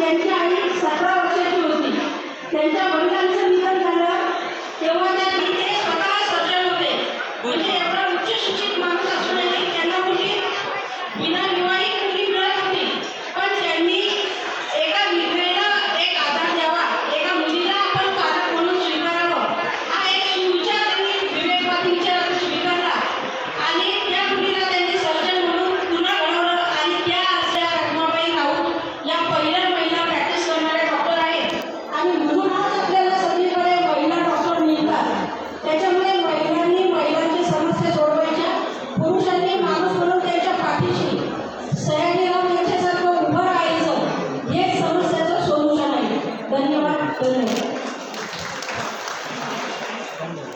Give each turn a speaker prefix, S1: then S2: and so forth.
S1: त्यांची आई सतरा वर्षाची होती. त्यांच्या সম্ভব।